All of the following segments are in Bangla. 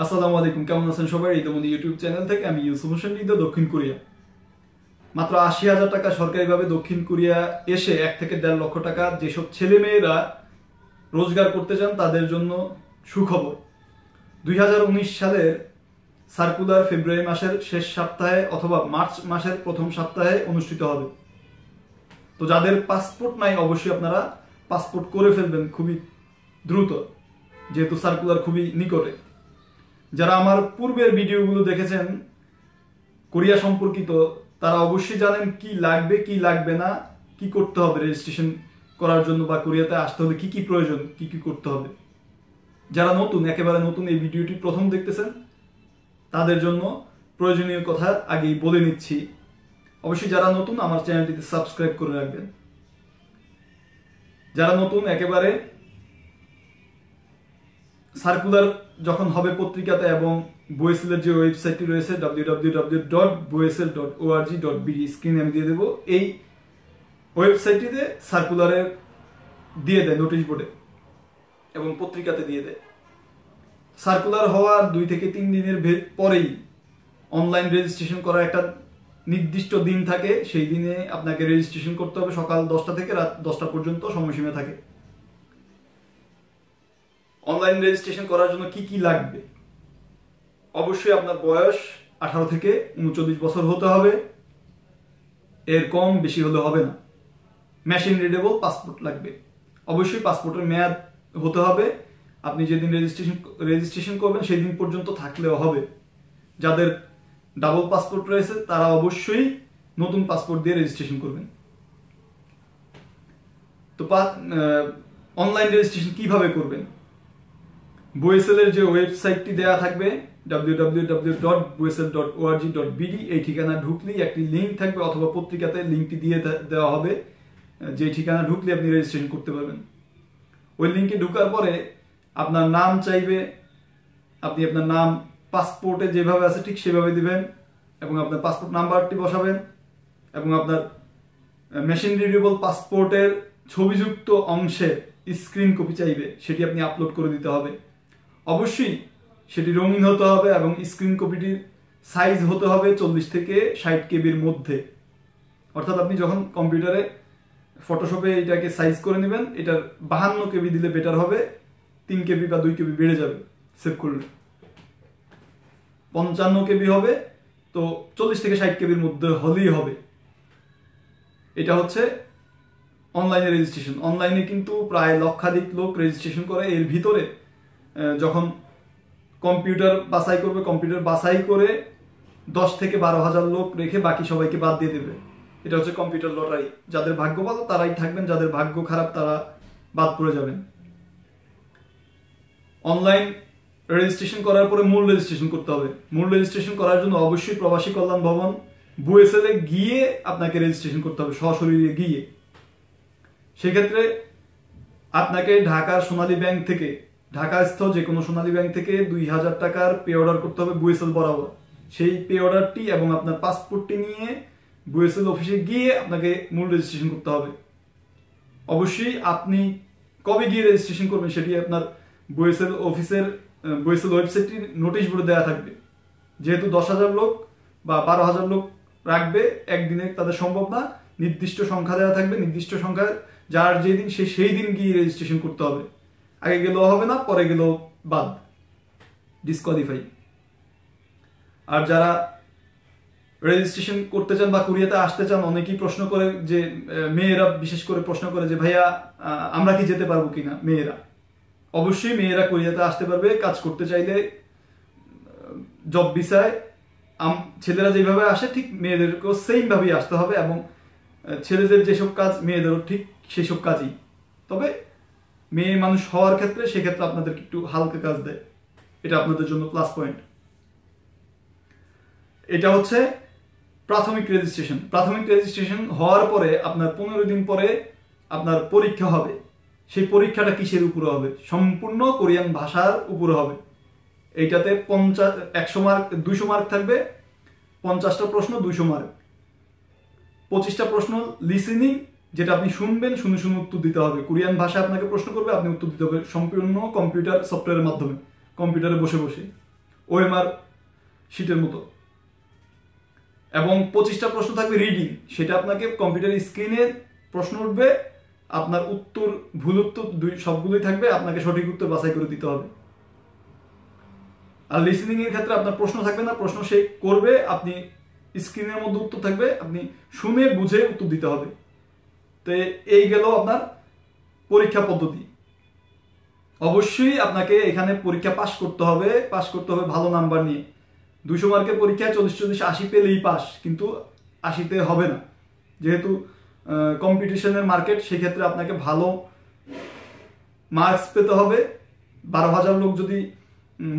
আসসালামু আলাইকুম, কেমন আছেন সবাই? ইতিমধ্যে ইউটিউব চ্যানেল থেকে আমি ইউসুফ হোসেন হৃদ দক্ষিণ কোরিয়া। মাত্র আশি হাজার টাকা সরকারিভাবে দক্ষিণ কোরিয়া এসে এক থেকে দেড় লক্ষ টাকা যেসব ছেলে মেয়েরা রোজগার করতে চান, তাদের জন্য সুখবর। দুই হাজার উনিশ সালের সার্কুলার ফেব্রুয়ারি মাসের শেষ সপ্তাহে অথবা মার্চ মাসের প্রথম সপ্তাহে অনুষ্ঠিত হবে। তো যাদের পাসপোর্ট নাই, অবশ্যই আপনারা পাসপোর্ট করে ফেলবেন খুবই দ্রুত, যেহেতু সার্কুলার খুবই নিকটে। যারা আমার পূর্বের ভিডিওগুলো দেখেছেন, কোরিয়া সম্পর্কিত, তারা অবশ্যই জানেন কি লাগবে কি লাগবে না, কি করতে হবে রেজিস্ট্রেশন করার জন্য বা কোরিয়াতে আসতে হলে কি কি প্রয়োজন, কি কি করতে হবে। যারা নতুন, একেবারে নতুন এই ভিডিওটি প্রথম দেখতেছেন, তাদের জন্য প্রয়োজনীয় কথা আগেই বলে নিচ্ছি। অবশ্যই যারা নতুন, আমার চ্যানেলটিতে সাবস্ক্রাইব করে রাখবেন। যারা নতুন, একেবারে সার্কুলার যখন হবে পত্রিকাতে এবং বোয়েসেলের যে ওয়েবসাইটটি রয়েছে W W W dot BOESL dot ORG dot BD স্ক্রিনে আমি দিয়ে দেবো। এই ওয়েবসাইটটিতে সার্কুলারে দিয়ে দেয় নোটিশ বোর্ডে এবং পত্রিকাতে দিয়ে দেয়। সার্কুলার হওয়ার দুই থেকে তিন দিনের পরেই অনলাইন রেজিস্ট্রেশন করার একটা নির্দিষ্ট দিন থাকে। সেই দিনে আপনাকে রেজিস্ট্রেশন করতে হবে সকাল দশটা থেকে রাত দশটা পর্যন্ত, সময়সীমা থাকে। অনলাইন রেজিস্ট্রেশন করার জন্য কি কি লাগবে? অবশ্যই আপনার বয়স আঠারো থেকে উনচল্লিশ বছর হতে হবে। এর কম বেশি হলে হবে না। মেশিন রিডেবল পাসপোর্ট লাগবে। অবশ্যই পাসপোর্টের মেয়াদ হতে হবে। আপনি যেদিন রেজিস্ট্রেশন রেজিস্ট্রেশন করবেন সেই দিন পর্যন্ত থাকলেও হবে। যাদের ডাবল পাসপোর্ট রয়েছে, তারা অবশ্যই নতুন পাসপোর্ট দিয়ে রেজিস্ট্রেশন করবেন। তো অনলাইন রেজিস্ট্রেশন কীভাবে করবেন? বোয়েসেলের যে ওয়েবসাইটটি দেওয়া থাকবে www.boesel.org.bd এই ঠিকানা ঢুকলেই একটি লিঙ্ক থাকবে অথবা পত্রিকাতে লিঙ্কটি দিয়ে দেওয়া হবে, যে ঠিকানা ঢুকলে আপনি রেজিস্ট্রেশন করতে পারবেন। ওই লিঙ্কে ঢুকার পরে আপনার নাম চাইবে, আপনি আপনার নাম, পাসপোর্টে যেভাবে আছে ঠিক সেভাবে দিবেন, এবং আপনার পাসপোর্ট নাম্বারটি বসাবেন, এবং আপনার মেশিন রিডেবল পাসপোর্টের ছবিযুক্ত অংশের স্ক্রিন কপি চাইবে, সেটি আপনি আপলোড করে দিতে হবে। অবশ্যই সেটি রঙিন হতে হবে এবং স্ক্রিন কপিটির সাইজ হতে হবে চল্লিশ থেকে ষাট কেবির মধ্যে। অর্থাৎ আপনি যখন কম্পিউটারে ফটোশপে এটাকে সাইজ করে নেবেন, এটার বাহান্ন কেবি দিলে বেটার হবে, তিন কেবি বা দুই কেবি বেড়ে যাবে সেভ করলে। পঞ্চান্ন কেবি হবে, তো চল্লিশ থেকে ষাট কেবির মধ্যে হলেই হবে। এটা হচ্ছে অনলাইনে রেজিস্ট্রেশন অনলাইনে কিন্তু প্রায় লক্ষাধিক লোক রেজিস্ট্রেশন করে। এর ভিতরে যখন কম্পিউটার বাছাই করবে, কম্পিউটার বাছাই করে দশ থেকে বারো হাজার লোক রেখে বাকি সবাইকে বাদ দিয়ে দেবে। এটা হচ্ছে কম্পিউটার লটারি। যাদের ভাগ্য ভালো, তারাই থাকবেন, যাদের ভাগ্য খারাপ, তারা বাদ পড়ে যাবেন। অনলাইন রেজিস্ট্রেশন করার পরে মূল রেজিস্ট্রেশন করতে হবে। মূল রেজিস্ট্রেশন করার জন্য অবশ্যই প্রবাসী কল্যাণ ভবন, বুয়েসেলে গিয়ে আপনাকে রেজিস্ট্রেশন করতে হবে, সশরীরে গিয়ে। সেক্ষেত্রে আপনাকে ঢাকার সোনালী ব্যাংক থেকে ঢাকাস্থ যে কোনো সোনালী ব্যাংক থেকে দুই হাজার টাকার পে অর্ডার করতে হবে বুয়েসেল বরাবর। সেই পে অর্ডারটি এবং আপনার পাসপোর্টটি নিয়ে বুয়েসেল অফিসে গিয়ে আপনাকে মূল রেজিস্ট্রেশন করতে হবে। অবশ্যই আপনি কবে গিয়ে রেজিস্ট্রেশন করবেন সেটি আপনার বুয়েসেল অফিসের বুয়েসেল ওয়েবসাইটটির নোটিশ বোর্ডে দেওয়া থাকবে। যেহেতু দশ হাজার লোক বা বারো হাজার লোক রাখবে, একদিনে তাদের সম্ভব না। নির্দিষ্ট সংখ্যা দেওয়া থাকবে। নির্দিষ্ট সংখ্যা যার যেদিন সে সেই দিন গিয়ে রেজিস্ট্রেশন করতে হবে। আগে গেলেও হবে না, পরে গেলেও বাদ। ডিসকোয়ালিফাই আর যারা রেজিস্ট্রেশন করতে চান বা কোরিয়াতে আসতে চান, অনেকেই প্রশ্ন করে যে মেয়েরা বিশেষ করে প্রশ্ন করে যে, ভাইয়া আমরা কি যেতে পারব কিনা? মেয়েরা। অবশ্যই মেয়েরা কোরিয়াতে আসতে পারবে, কাজ করতে চাইলে জব ভিসায় ছেলেরা যেভাবে আসে, ঠিক মেয়েদেরকেও সেম ভাবেই আসতে হবে এবং ছেলেদের যেসব কাজ, মেয়েদেরও ঠিক সেই সব কাজই। তবে মেয়ে মানুষ হওয়ার ক্ষেত্রে সেক্ষেত্রে আপনাদেরকে একটু হালকা কাজ দেয়। এটা আপনাদের জন্য প্লাস পয়েন্ট এটা হচ্ছে প্রাথমিক রেজিস্ট্রেশন প্রাথমিক রেজিস্ট্রেশন হওয়ার পরে আপনার পনেরো দিন পরে আপনার পরীক্ষা হবে। সেই পরীক্ষাটা কিসের উপরে হবে? সম্পূর্ণ কোরিয়ান ভাষার উপরে হবে। এইটাতে পঞ্চাশ, একশো মার্ক দুইশো মার্ক থাকবে। পঞ্চাশটা প্রশ্ন, দুইশো মার্ক পঁচিশটা প্রশ্ন লিসেনিং যেটা আপনি শুনবেন, শুনে শুনে উত্তর দিতে হবে। কোরিয়ান ভাষা আপনাকে প্রশ্ন করবে, আপনি উত্তর দিতে হবে সম্পূর্ণ কম্পিউটার সফটওয়্যারের মাধ্যমে। কম্পিউটারে বসে বসে। ওএমআর শিটের মতো। এবং পঁচিশটা প্রশ্ন থাকবে রিডিং। সেটা আপনাকে কম্পিউটার স্ক্রিনে প্রশ্ন উঠবে, আপনার উত্তর, ভুল উত্তর, দুই সবগুলোই থাকবে, আপনাকে সঠিক উত্তর বাছাই করে দিতে হবে। আর লিসনিং এর ক্ষেত্রে আপনার প্রশ্ন থাকবে না, প্রশ্ন সে করবে, আপনি স্ক্রিনের মধ্যে উত্তর থাকবে, আপনি শুনে, বুঝে উত্তর দিতে হবে। তো এই গেল আপনার পরীক্ষা পদ্ধতি। অবশ্যই আপনাকে এখানে পরীক্ষা পাশ করতে হবে, পাশ করতে হবে ভালো নাম্বার নিয়ে। দুশো মার্কের পরীক্ষায় চল্লিশ চল্লিশ আশি পেলেই পাস কিন্তু আশিতে হবে না। যেহেতু কম্পিটিশনের মার্কেট সেক্ষেত্রে আপনাকে ভালো মার্কস পেতে হবে। বারো হাজার লোক যদি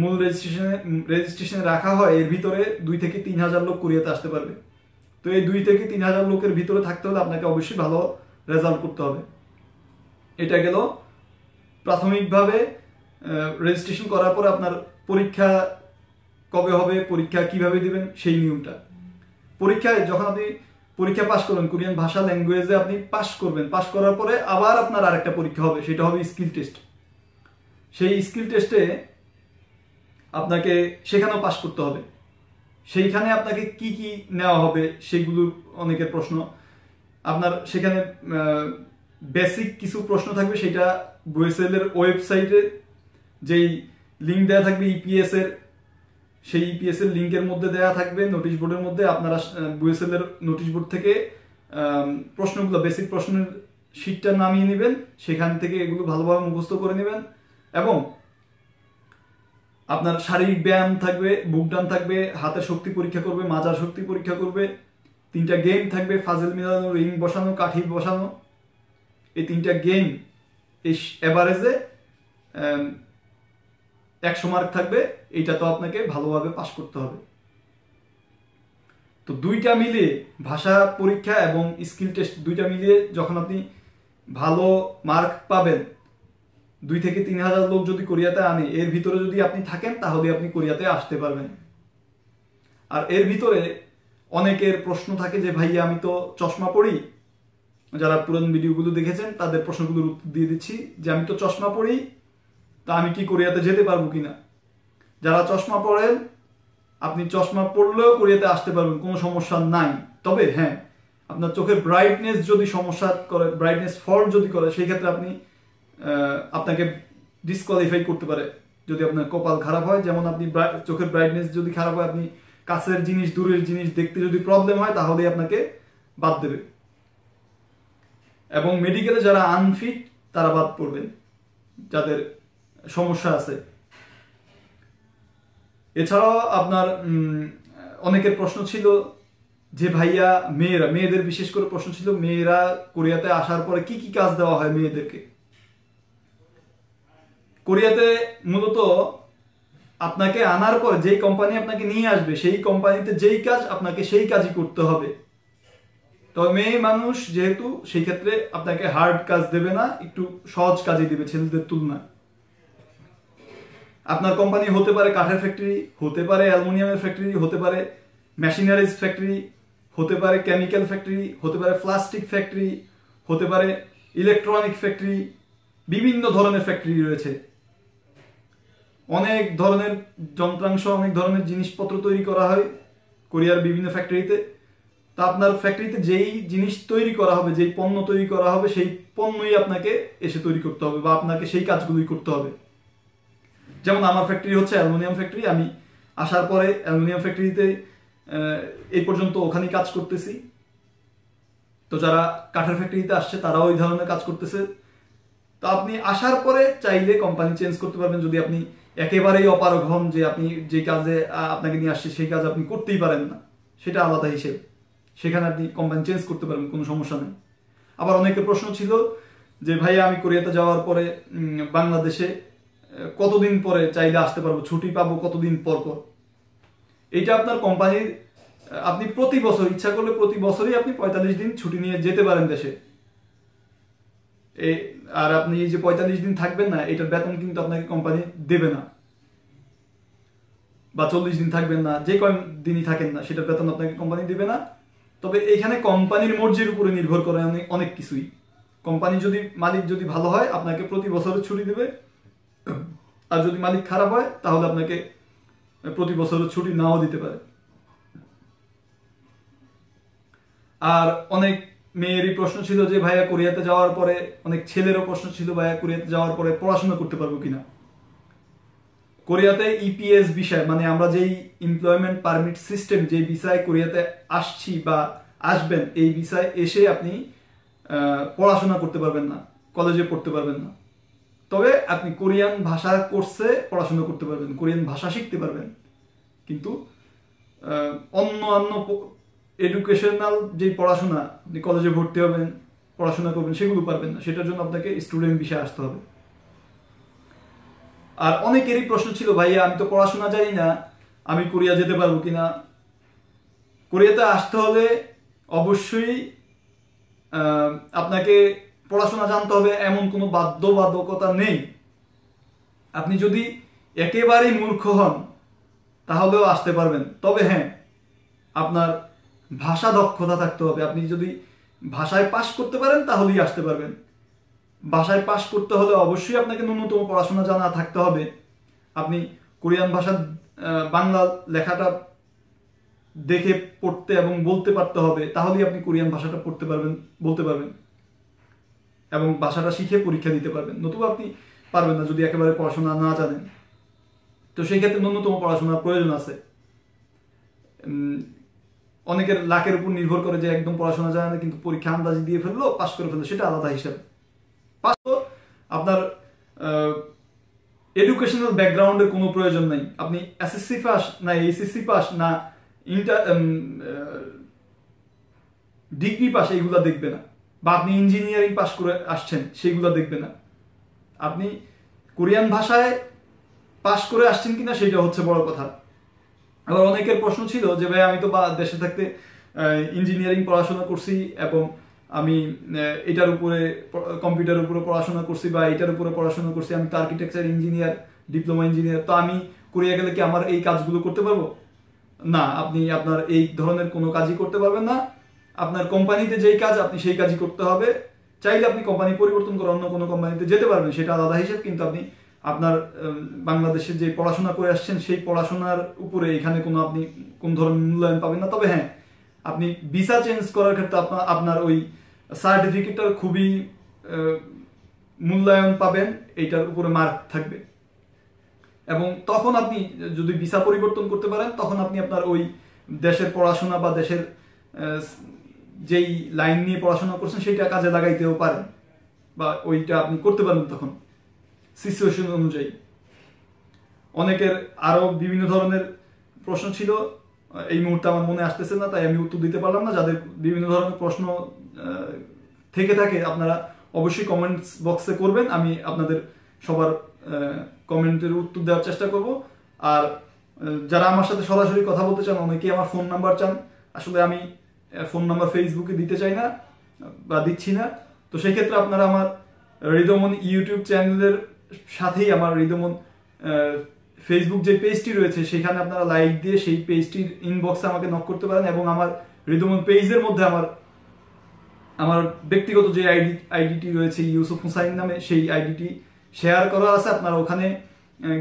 মূল রেজিস্ট্রেশনে রেজিস্ট্রেশনে রাখা হয়, এর ভিতরে দুই থেকে তিন হাজার লোক কুরিয়াতে আসতে পারবে। তো এই দুই থেকে তিন হাজার লোকের ভিতরে থাকতে হলে আপনাকে অবশ্যই ভালো রেজাল্ট করতে হবে। এটা গেল প্রাথমিকভাবে রেজিস্ট্রেশন করার পরে আপনার পরীক্ষা কবে হবে, পরীক্ষা কীভাবে দিবেন, সেই নিয়মটা। পরীক্ষায় যখন আপনি পরীক্ষা পাশ করবেন, কোরিয়ান ভাষা ল্যাঙ্গুয়েজে আপনি পাশ করবেন পাশ করার পরে আবার আপনার আরেকটা পরীক্ষা হবে, সেটা হবে স্কিল টেস্ট সেই স্কিল টেস্টে আপনাকে সেখানেও পাশ করতে হবে। সেইখানে আপনাকে কি কি নেওয়া হবে সেগুলোর অনেকের প্রশ্ন। আপনার সেখানে বেসিক কিছু প্রশ্ন থাকবে, সেটা বুয়েসেল এর ওয়েবসাইটে যেই লিঙ্ক দেওয়া থাকবে ইপিএস এর সেই ইপিএস এর লিঙ্কের মধ্যে দেওয়া থাকবে নোটিশ বোর্ডের মধ্যে আপনারা বুয়েসেল এর নোটিশ বোর্ড থেকে প্রশ্নগুলো বেসিক প্রশ্নের শিটটা নামিয়ে নেবেন, সেখান থেকে এগুলো ভালোভাবে মুখস্থ করে নেবেন এবং আপনার শারীরিক ব্যায়াম থাকবে বুকডান থাকবে, হাতের শক্তি পরীক্ষা করবে, মাজার শক্তি পরীক্ষা করবে তিনটা গেম থাকবে, ফাজেল মিলানো রিং বসানো, কাঠি বসানো। এই তিনটা গেম এই অ্যাভারেজে একশো মার্ক থাকবে। এইটা তো আপনাকে ভালোভাবে পাস করতে হবে। তো দুইটা মিলিয়ে ভাষা পরীক্ষা এবং স্কিল টেস্ট দুইটা মিলিয়ে যখন আপনি ভালো মার্ক পাবেন, দুই থেকে তিন হাজার লোক যদি কোরিয়াতে আনে, এর ভিতরে যদি আপনি থাকেন, তাহলে আপনি কোরিয়াতে আসতে পারবেন। আর এর ভিতরে অনেকের প্রশ্ন থাকে যে, ভাইয়া, আমি তো চশমা পড়ি যারা পুরান ভিডিওগুলো দেখেছেন, তাদের প্রশ্নগুলোর উত্তর দিয়ে দিচ্ছি যে, আমি তো চশমা পড়ি তা আমি কি কোরিয়াতে যেতে পারব কিনা? যারা চশমা পড়েন আপনি চশমা পড়লেও কোরিয়াতে আসতে পারবেন, কোনো সমস্যা নাই। তবে হ্যাঁ আপনার চোখের ব্রাইটনেস যদি সমস্যা করে ব্রাইটনেস ফল্ট যদি করে, সেই ক্ষেত্রে আপনি আপনাকে ডিসকোয়ালিফাই করতে পারে। যদি আপনার কপাল খারাপ হয়, যেমন আপনি চোখের ব্রাইটনেস যদি খারাপ হয়, আপনি কাছের জিনিস, দূরের জিনিস দেখতে যদি প্রবলেম হয়, তাহলেই আপনাকে বাদ দেবে। এবং মেডিকেলে যারা আনফিট তারা বাদ পড়বেন, যাদের সমস্যা আছে। এছাড়াও আপনার অনেকের প্রশ্ন ছিল যে, ভাইয়া, মেয়েরা, মেয়েদের বিশেষ করে প্রশ্ন ছিল, মেয়েরা কোরিয়াতে আসার পরে কি কি কাজ দেওয়া হয় মেয়েদেরকে? কোরিয়াতে মূলত আপনাকে আনার পর যেই কোম্পানি আপনাকে নিয়ে আসবে, সেই কোম্পানিতে যেই কাজ আপনাকে সেই কাজই করতে হবে। তবে মেয়ে মানুষ যেহেতু সেই ক্ষেত্রে আপনাকে হার্ড কাজ দেবে না, একটু সহজ কাজই দেবে ছেলেদের তুলনায়। আপনার কোম্পানি হতে পারে কাঠের ফ্যাক্টরি হতে পারে অ্যালুমিনিয়ামের ফ্যাক্টরি হতে পারে মেশিনারিজ ফ্যাক্টরি হতে পারে কেমিক্যাল ফ্যাক্টরি হতে পারে প্লাস্টিক ফ্যাক্টরি হতে পারে ইলেকট্রনিক ফ্যাক্টরি বিভিন্ন ধরনের ফ্যাক্টরি রয়েছে। অনেক ধরনের যন্ত্রাংশ, অনেক ধরনের জিনিসপত্র তৈরি করা হয় কোরিয়ার বিভিন্ন ফ্যাক্টরিতে তা আপনার ফ্যাক্টরিতে যেই জিনিস তৈরি করা হবে, যেই পণ্য তৈরি করা হবে, সেই পণ্যই আপনাকে এসে তৈরি করতে হবে বা আপনাকে সেই কাজগুলোই করতে হবে। যেমন আমার ফ্যাক্টরি হচ্ছে অ্যালুমিনিয়াম ফ্যাক্টরি আমি আসার পরে অ্যালুমিনিয়াম ফ্যাক্টরিতে এই পর্যন্ত ওখানেই কাজ করতেছি। তো যারা কাঠের ফ্যাক্টরিতে আসছে, তারাও ওই ধরনের কাজ করতেছে। তো আপনি আসার পরে চাইলে কোম্পানি চেঞ্জ করতে পারবেন যদি আপনি একেবারেই অপারগ হন যে আপনি যে কাজে আপনাকে নিয়ে আসছে, সেই কাজ আপনি করতেই পারেন না। সেটা আলাদা হিসেব। সেখানে আপনি কোম্পানি চেঞ্জ করতে পারবেন, কোনো সমস্যা নেই। আবার অনেকের প্রশ্ন ছিল যে, ভাইয়া, আমি কোরিয়াতে যাওয়ার পরে বাংলাদেশে কতদিন পরে চাইলে আসতে পারব? ছুটি পাবো কতদিন পর পর? এইটা আপনার কোম্পানির আপনি প্রতি বছর, ইচ্ছা করলে প্রতি বছরই আপনি পঁয়তাল্লিশ দিন ছুটি নিয়ে যেতে পারেন দেশে। আর আপনি এই যে পঁয়তাল্লিশ দিন থাকবেন না, এটার বেতন কিন্তু আপনাকে কোম্পানি দেবে না। বা চল্লিশ দিন থাকবেন না, যে কয়েক দিনই থাকেন না, সেটার বেতন আপনাকে কোম্পানি দেবে না। তবে এখানে কোম্পানির মর্জির উপরে নির্ভর করে অনেক কিছুই। কোম্পানি যদি, মালিক যদি ভালো হয়, আপনাকে প্রতি বছর ছুটি দেবে। আর যদি মালিক খারাপ হয়, তাহলে আপনাকে প্রতি বছরের ছুটি নাও দিতে পারে। আর অনেক মেয়েরই প্রশ্ন ছিল যে, ভাইয়া, কোরিয়াতে যাওয়ার পরে অনেক ছেলেরও প্রশ্ন ছিল, ভাইয়া, কোরিয়াতে যাওয়ার পরে পড়াশোনা করতে পারব কিনা? কোরিয়াতে ইপিএস বিষয় মানে আমরা যেই এমপ্লয়মেন্ট পারমিট সিস্টেম যে ভিসায় কোরিয়াতে আসছি বা আসবেন, এই ভিসায় এসে আপনি পড়াশোনা করতে পারবেন না, কলেজে পড়তে পারবেন না। তবে আপনি কোরিয়ান ভাষা কোর্সে পড়াশোনা করতে পারবেন, কোরিয়ান ভাষা শিখতে পারবেন। কিন্তু অন্য অন্য এডুকেশনাল যে পড়াশোনা, আপনি কলেজে ভর্তি হবেন, পড়াশোনা করবেন, সেগুলো পারবেন না। সেটার জন্য আপনাকে স্টুডেন্ট বিষয়ে আসতে হবে। আর অনেকেরই প্রশ্ন ছিল, ভাইয়া, আমি তো পড়াশোনা জানি না, আমি কোরিয়া যেতে পারব কিনা? কোরিয়াতে আসতে হলে অবশ্যই আপনাকে পড়াশোনা জানতে হবে, এমন কোনো বাধ্যবাধকতা নেই। আপনি যদি একেবারেই মূর্খ হন, তাহলেও আসতে পারবেন। তবে হ্যাঁ আপনার ভাষা দক্ষতা থাকতে হবে। আপনি যদি ভাষায় পাশ করতে পারেন, তাহলেই আসতে পারবেন। ভাষায় পাশ করতে হলে অবশ্যই আপনাকে ন্যূনতম পড়াশোনা জানা থাকতে হবে। আপনি কোরিয়ান ভাষা বাংলা লেখাটা দেখে পড়তে এবং বলতে পারতে হবে, তাহলেই আপনি কোরিয়ান ভাষাটা পড়তে পারবেন, বলতে পারবেন। এবং ভাষাটা শিখে পরীক্ষা দিতে পারবেন। নতুবা আপনি পারবেন না যদি একেবারে পড়াশোনা না জানেন। তো সেই ক্ষেত্রে ন্যূনতম পড়াশোনার প্রয়োজন আছে। অনেকের লাখের উপর নির্ভর করে যে একদম পড়াশোনা জানে না, কিন্তু পরীক্ষা আন্দাজি দিয়ে ফেলল, পাশ করে ফেলল, সেটা আলাদা হিসাব। পাশ তো আপনার এডুকেশনাল ব্যাকগ্রাউন্ডের কোনো প্রয়োজন নেই। আপনি এসএসসি পাস না এইচএসসি পাস না ইন্টার ডিগ্রি পাস এইগুলা দেখবে না। বা আপনি ইঞ্জিনিয়ারিং পাস করে আসছেন, সেইগুলো দেখবে না। আপনি কোরিয়ান ভাষায় পাস করে আসছেন কিনা, সেটা হচ্ছে বড় কথা। আবার অনেকের প্রশ্ন ছিল যে, ভাই, আমি তো দেশে থাকতে ইঞ্জিনিয়ারিং পড়াশোনা করছি এবং আমি এটার উপরে কম্পিউটার উপরে পড়াশোনা করছি বা এটার উপরে পড়াশোনা করছি, আমি তো আর্কিটেকচার ইঞ্জিনিয়ার ডিপ্লোমা ইঞ্জিনিয়ার তো আমি কোরিয়া গেলে কি আমার এই কাজগুলো করতে পারব? না, আপনি আপনার এই ধরনের কোনো কাজই করতে পারবেন না। আপনার কোম্পানিতে যেই কাজ, আপনি সেই কাজই করতে হবে। চাইলে আপনি কোম্পানি পরিবর্তন করে অন্য কোনো কোম্পানিতে যেতে পারবেন, সেটা আলাদা হিসেব, কিন্তু আপনি আপনার বাংলাদেশে যে পড়াশোনা করে আসছেন, সেই পড়াশোনার উপরে এখানে কোনো আপনি কোন ধরনের মূল্যায়ন পাবেন না। তবে হ্যাঁ আপনি ভিসা চেঞ্জ করার ক্ষেত্রে আপনার আপনার ওই সার্টিফিকেটটার খুবই মূল্যায়ন পাবেন, এইটার উপরে মার্ক থাকবে। এবং তখন আপনি যদি ভিসা পরিবর্তন করতে পারেন, তখন আপনি আপনার ওই দেশের পড়াশোনা বা দেশের যেই লাইন নিয়ে পড়াশোনা করছেন, সেইটা কাজে লাগাইতেও পারেন। বা ওইটা আপনি করতে পারেন তখন। সিচুয়েশন অনুযায়ী। অনেকের আরও বিভিন্ন ধরনের প্রশ্ন ছিল। এই মুহূর্তে আমার মনে আসতেছে না, তাই আমি উত্তর দিতে পারলাম না। যাদের বিভিন্ন ধরনের প্রশ্ন থেকে থাকে, আপনারা অবশ্যই কমেন্টস বক্সে করবেন। আমি আপনাদের সবার কমেন্টের উত্তর দেওয়ার চেষ্টা করব। আর যারা আমার সাথে সরাসরি কথা বলতে চান, অনেকেই আমার ফোন নাম্বার চান। আসলে আমি ফোন নাম্বার ফেসবুকে দিতে চাই না, বা দিচ্ছি না। তো সেই ক্ষেত্রে আপনারা আমার রিদমন ইউটিউব চ্যানেলের সাথেই আমার রিদমন ফেসবুক যে পেজটি রয়েছে, সেখানে আপনারা লাইক দিয়ে সেই পেজটির ইনবক্সে আমাকে নক করতে পারেন এবং আমার রিদমন পেজের মধ্যে আমার আমার ব্যক্তিগত যে আইডি আইডিটি রয়েছে ইউসুফ হুসাইন নামে, সেই আইডিটি শেয়ার করা আছে। আপনারা ওখানে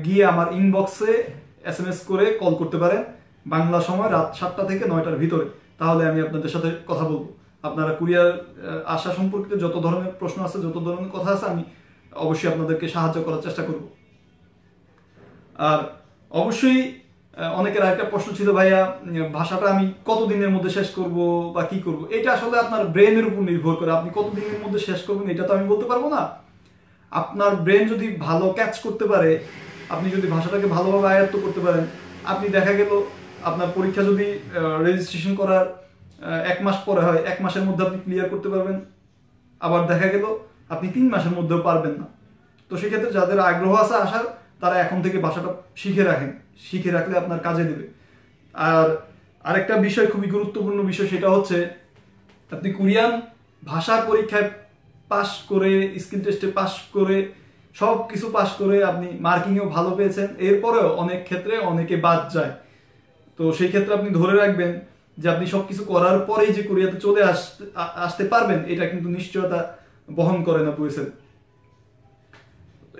গিয়ে আমার ইনবক্সে এস এম এস করে কল করতে পারেন বাংলা সময় রাত সাতটা থেকে নয়টার ভিতরে। তাহলে আমি আপনাদের সাথে কথা বলব। আপনারা কুরিয়ার আসা সম্পর্কে যত ধরনের প্রশ্ন আছে, যত ধরনের কথা আছে, আমি অবশ্যই আপনাদেরকে সাহায্য করার চেষ্টা করব। আর অবশ্যই অনেকের আরেকটা প্রশ্ন ছিল, ভাইয়া ভাষাটা আমি কতদিনের মধ্যে শেষ করব বা কি করব? এটা আসলে আপনার ব্রেনের উপর নির্ভর করে। আপনি কত দিনের মধ্যে শেষ করবেন এটা তো আমি বলতে পারব না। আপনার ব্রেন যদি ভালো ক্যাচ করতে পারে, আপনি যদি ভাষাটাকে ভালোভাবে আয়ত্ত করতে পারেন, আপনি দেখা গেল আপনার পরীক্ষা যদি রেজিস্ট্রেশন করার এক মাস পরে হয়, এক মাসের মধ্যে আপনি ক্লিয়ার করতে পারবেন। আবার দেখা গেল আপনি তিন মাসের মধ্যেও পারবেন না। তো সেক্ষেত্রে যাদের আগ্রহ আছে আসার, তারা এখন থেকে ভাষাটা শিখে রাখেন। শিখে রাখলে আপনার কাজে দেবে। আর আরেকটা বিষয় খুবই গুরুত্বপূর্ণ বিষয়, সেটা হচ্ছে আপনি কোরিয়ান ভাষা পরীক্ষায় পাশ করে, স্কিল টেস্টে পাশ করে সব কিছু পাশ করে আপনি মার্কিংও ভালো পেয়েছেন। এরপরেও অনেক ক্ষেত্রে অনেকে বাদ যায়। তো সেই ক্ষেত্রে আপনি ধরে রাখবেন যে আপনি সবকিছু করার পরেই যে কোরিয়াতে চলে আসতে আসতে পারবেন, এটা কিন্তু নিশ্চয়তা বহন করে না বুয়েসেল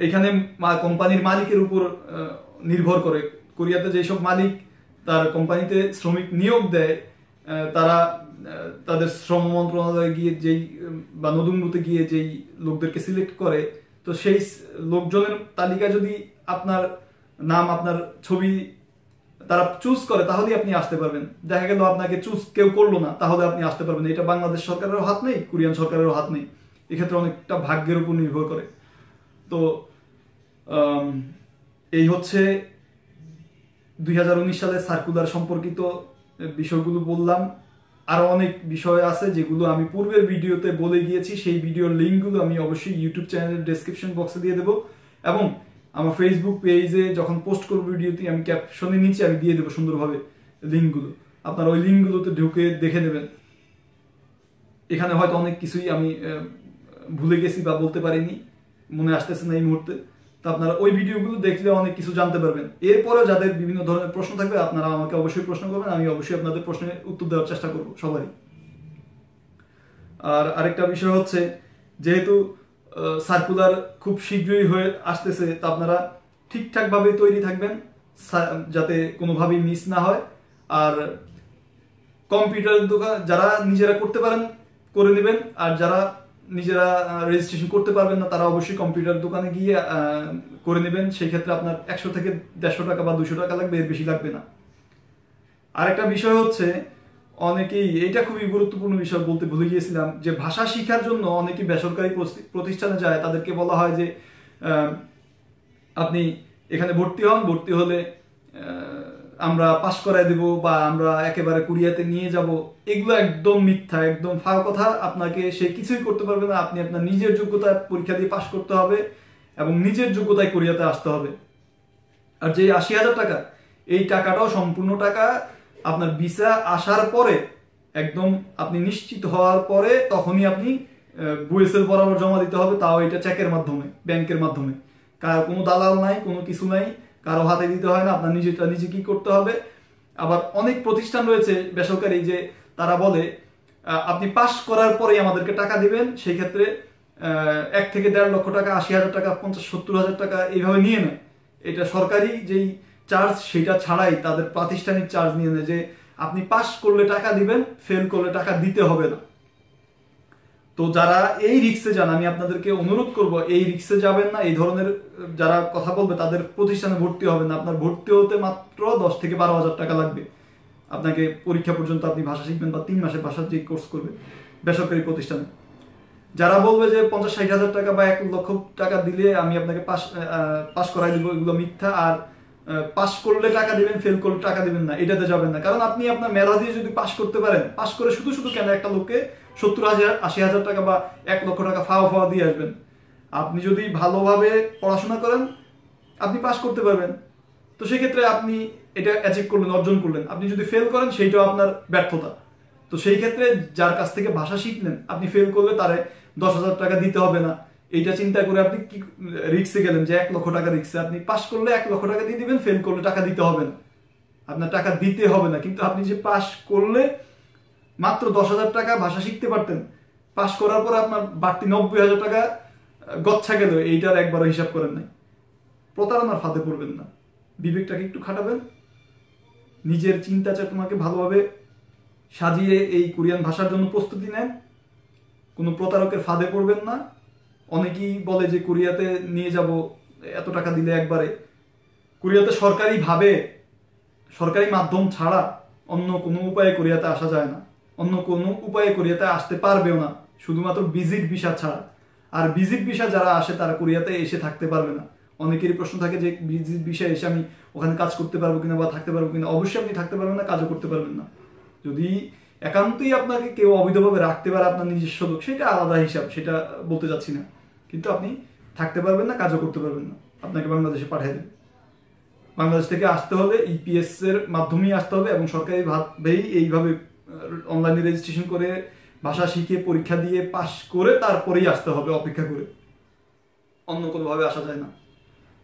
এখানে কোম্পানির মালিকের উপর নির্ভর করে। কোরিয়াতে যেসব মালিক তার কোম্পানিতে শ্রমিক নিয়োগ দেয় তারা তাদের শ্রম মন্ত্রণালয়ে গিয়ে যেই বা নদুমরুতে গিয়ে যেই লোকদেরকে সিলেক্ট করে, তো সেই লোকজনের তালিকা যদি আপনার নাম, আপনার ছবি তারা চুজ করে, তাহলেই আপনি আসতে পারবেন। দেখা গেল আপনাকে চুজ কেউ করল না, তাহলে আপনি আসতে পারবেন এটা বাংলাদেশ সরকারেরও হাত নেই, কোরিয়ান সরকারেরও হাত নেই। এক্ষেত্রে অনেকটা ভাগ্যের উপর নির্ভর করে। তো এই হচ্ছে দুই হাজার উনিশ সালে সার্কুলার সম্পর্কিত বিষয়গুলো বললাম। আরও অনেক বিষয় আছে যেগুলো আমি পূর্বের ভিডিওতে বলে গিয়েছি। সেই ভিডিওর লিঙ্কগুলো আমি অবশ্যই ইউটিউব চ্যানেলের ডেসক্রিপশন বক্সে দিয়ে দেবো। এবং আমার ফেসবুক পেজে যখন পোস্ট করব ভিডিওটি, আমি ক্যাপশনের নিচে আমি দিয়ে দেবো সুন্দরভাবে লিঙ্কগুলো। আপনারা ওই লিঙ্কগুলোতে ঢুকে দেখে নেবেন। এখানে হয়তো অনেক কিছুই আমি ভুলে গেছি বা বলতে পারিনি, মনে আসতেছে না এই মুহূর্তে। তো আপনারা ওই ভিডিওগুলো দেখলে অনেক কিছু জানতে পারবেন। এরপরে যাদের বিভিন্ন ধরনের প্রশ্ন থাকবে, আপনারা আমাকে অবশ্যই প্রশ্ন করবেন, আমি অবশ্যই আপনাদের প্রশ্নের উত্তর দেওয়ার চেষ্টা করব, সবারই। আর আরেকটা বিষয় হচ্ছে, যেহেতু সার্কুলার খুব শীঘ্রই হয়ে আসতেছে, তা আপনারা ঠিকঠাকভাবে তৈরি থাকবেন যাতে কোনোভাবেই মিস না হয়। আর কম্পিউটার দোকান, যারা নিজেরা করতে পারেন, করে নেবেন। আর যারা নিজেরা রেজিস্ট্রেশন করতে পারবেন না, তারা অবশ্যই কম্পিউটার দোকানে গিয়ে করে নেবেন। সেই ক্ষেত্রে আপনার একশো থেকে দেড়শো টাকা বা দুশো টাকা লাগবে, এর বেশি লাগবে না। আরেকটা বিষয় হচ্ছে, অনেকেই এটা খুবই গুরুত্বপূর্ণ বিষয় বলতে ভুলে গিয়েছিলাম, যে ভাষা শেখার জন্য অনেকেই বেসরকারি প্রতিষ্ঠানে যায়, তাদেরকে বলা হয় যে আপনি এখানে ভর্তি হন, ভর্তি হলে আমরা পাশ করায় দেব বা আমরা একেবারে কুরিয়াতে নিয়ে যাব, এগুলো একদম মিথ্যা, একদম ফাও কথা। আপনাকে সে কিছুই করতে পারবে না। আপনি আপনার নিজের যোগ্যতা পরীক্ষা দিয়ে পাশ করতে হবে এবং নিজের যোগ্যতায় কোরিয়াতে আসতে হবে। আর যে আশি হাজার টাকা, এই টাকাটাও সম্পূর্ণ টাকা আপনার ভিসা আসার পরে, একদম আপনি নিশ্চিত হওয়ার পরে তখনই আপনি বুয়েসেল বরাবর জমা দিতে হবে। তাও এটা চেকের মাধ্যমে ব্যাংকের মাধ্যমে। কার কোনো দালাল নাই, কোনো কিছু নাই। কারও হাতে দিতে হয় না, আপনার নিজেটা নিজে কি করতে হবে? আবার অনেক প্রতিষ্ঠান রয়েছে বেসরকারি যে তারা বলে আপনি পাস করার পরেই আমাদেরকে টাকা দিবেন, সেই ক্ষেত্রে এক থেকে দেড় লক্ষ টাকা, আশি হাজার টাকা, পঞ্চাশ, সত্তর হাজার টাকা এইভাবে নিয়ে নেয় এটা সরকারি যেই চার্জ, সেটা ছাড়াই তাদের প্রাতিষ্ঠানিক চার্জ নিয়ে নেয় যে, আপনি পাস করলে টাকা দিবেন, ফেল করলে টাকা দিতে হবে না। তো যারা এই রিক্সে যান, আমি আপনাদেরকে অনুরোধ করব, এই রিক্সে যাবেন না, এই ধরনের যারা কথা বলবে, তাদের প্রতিষ্ঠানে ভর্তি হবেন না। আপনার ভর্তি হতে মাত্র দশ থেকে বারো হাজার টাকা লাগবে। আপনাকে পরীক্ষা পর্যন্ত আপনি ভাষা শিখবেন বা তিন মাসের ভাষার যে কোর্স করবেন, বেসরকারি প্রতিষ্ঠানে। যারা বলবে যে পঞ্চাশ ষাট হাজার টাকা বা এক লক্ষ টাকা দিলে আমি আপনাকে পাস পাস করাই দিব, এগুলো মিথ্যা। আর পাস করলে টাকা দিবেন ফেল করলে টাকা দিবেন না, এটাতে যাবেন না। কারণ আপনি আপনার মেধা দিয়ে যদি পাস করতে পারেন পাস করে শুধু শুধু কেন একটা লোককে সত্তর হাজার, আশি হাজার টাকা বা এক লক্ষ টাকা ফাওয়া ফাওয়া দিয়ে আসবেন। আপনি যদি ভালোভাবে পড়াশোনা করেন, আপনি পাস করতে পারবেন। তো সেক্ষেত্রে আপনি এটা অ্যাচিভ করলেন, অর্জন করলেন। আপনি যদি ফেল করেন, সেইটাও আপনার ব্যর্থতা। তো সেই ক্ষেত্রে যার কাছ থেকে ভাষা শিখলেন, আপনি ফেল করলে তারে দশ হাজার টাকা দিতে হবে না। এইটা চিন্তা করে আপনি কি রিক্সে গেলেন যে এক লক্ষ টাকা রিক্সে আপনি পাস করলে এক লক্ষ টাকা দিয়ে দিবেন ফেল করলে টাকা দিতে হবে না। আপনার টাকা দিতে হবে না, কিন্তু আপনি যে পাস করলে মাত্র দশ হাজার টাকা ভাষা শিখতে পারতেন। পাশ করার পর আপনার বাড়তি নব্বই হাজার টাকা গচ্ছা গেল। এইটার একবারও হিসাব করেন নাই। প্রতারণার ফাঁদে পড়বেন না। বিবেকটাকে একটু খাটাবেন। নিজের চিন্তা চেতনাকে ভালোভাবে সাজিয়ে এই কোরিয়ান ভাষার জন্য প্রস্তুতি নেন। কোনো প্রতারকের ফাঁদে পড়বেন না। অনেকেই বলে যে, কোরিয়াতে নিয়ে যাব, এত টাকা দিলে একবারে। কোরিয়াতে সরকারিভাবে সরকারি মাধ্যম ছাড়া অন্য কোনো উপায়ে কোরিয়াতে আসা যায় না। অন্য কোনো উপায়ে কোরিয়াতে আসতে পারবেও না, শুধুমাত্র ভিজিট ভিসা ছাড়া। আর ভিজিট ভিসা যারা আসে, তারা কোরিয়াতে এসে থাকতে পারবে না। অনেকেরই প্রশ্ন থাকে যে, ভিজিট ভিসা এসে আমি ওখানে কাজ করতে পারব কিনা বা থাকতে পারব কিনা? অবশ্যই আপনি থাকতে পারবেন না, কাজও করতে পারবেন না। যদি একান্তই আপনাকে কেউ অবৈধভাবে রাখতে পারে আপনার নিজস্ব লোক, সেটা আলাদা হিসাব, সেটা বলতে যাচ্ছি না। কিন্তু আপনি থাকতে পারবেন না, কাজও করতে পারবেন না। আপনাকে বাংলাদেশে পাঠিয়ে দেবে। বাংলাদেশ থেকে আসতে হলে ইপিএস এর মাধ্যমেই আসতে হবে এবং সরকারি ভাবেই এইভাবে অনলাইনে রেজিস্ট্রেশন করে ভাষা শিখে পরীক্ষা দিয়ে পাশ করে তারপরেই আসতে হবে, অপেক্ষা করে। অন্য কোনোভাবে আসা যায় না।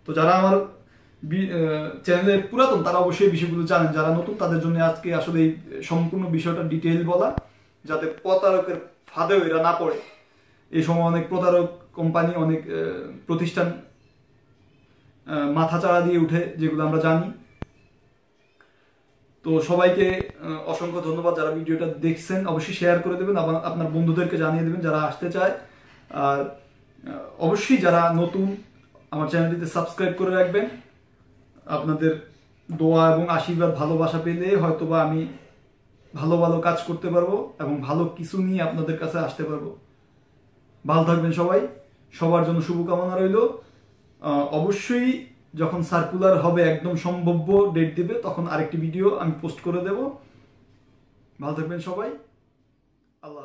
তো যারা আমার চ্যানেলে পুরাতন, তারা অবশ্যই বিষয়গুলো জানেন। যারা নতুন, তাদের জন্য আজকে আসলে এই সম্পূর্ণ বিষয়টা ডিটেইল বলা, যাতে প্রতারকের ফাঁদেও এরা না পড়ে। এই সময় অনেক প্রতারক কোম্পানি অনেক প্রতিষ্ঠান মাথা চাড়া দিয়ে উঠে, যেগুলো আমরা জানি। তো সবাইকে অসংখ্য ধন্যবাদ যারা ভিডিওটা দেখছেন। অবশ্যই শেয়ার করে দেবেন আপনার বন্ধুদেরকে জানিয়ে দেবেন যারা আসতে চায়। আর অবশ্যই যারা নতুন আমার চ্যানেলটিতে সাবস্ক্রাইব করে রাখবেন। আপনাদের দোয়া এবং আশীর্বাদ, ভালোবাসা পেলে হয়তোবা আমি ভালো ভালো কাজ করতে পারব এবং ভালো কিছু নিয়ে আপনাদের কাছে আসতে পারব। ভালো থাকবেন সবাই। সবার জন্য শুভকামনা রইল। অবশ্যই যখন সার্কুলার হবে একদম সম্ভাব্য ডেট দেবে, তখন আরেকটি ভিডিও আমি পোস্ট করে দেব। ভালো থাকবেন সবাই। আল্লাহ